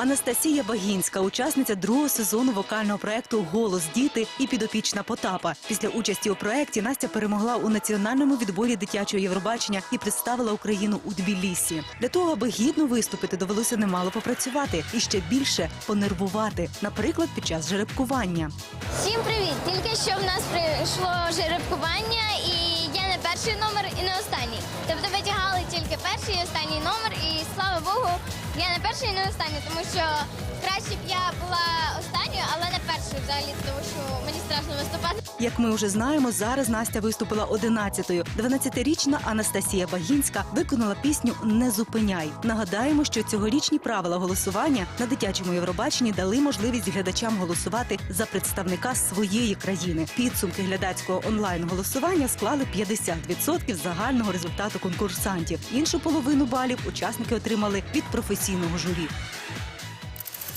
Анастасія Багінська, учасниця другого сезону вокального проекту Голос діти і підопічна Потапа. Після участі у проекті Настя перемогла у національному відборі дитячого Євробачення і представила Україну у Тбілісі. Для того, аби гідно виступити, довелося немало попрацювати і ще більше понервувати, наприклад, під час жеребкування. Всім привіт! Тільки що в нас прийшло жеребкування, і я не перший номер і не останній. Тобто витягали тільки перший і останній номер, і слава Богу, я не перший не останній, тому що краще б я але не першою взагалі, тому що мені страшно виступати. Як ми вже знаємо, зараз Настя виступила 11-ю. 12-річна Анастасія Багінська виконала пісню Не зупиняй. Нагадаємо, що цьогорічні правила голосування на дитячому Євробаченні дали можливість глядачам голосувати за представника своєї країни. Підсумки глядацького онлайн голосування склали 50% загального результату конкурсантів. Іншу половину балів учасники отримали від професійного журі.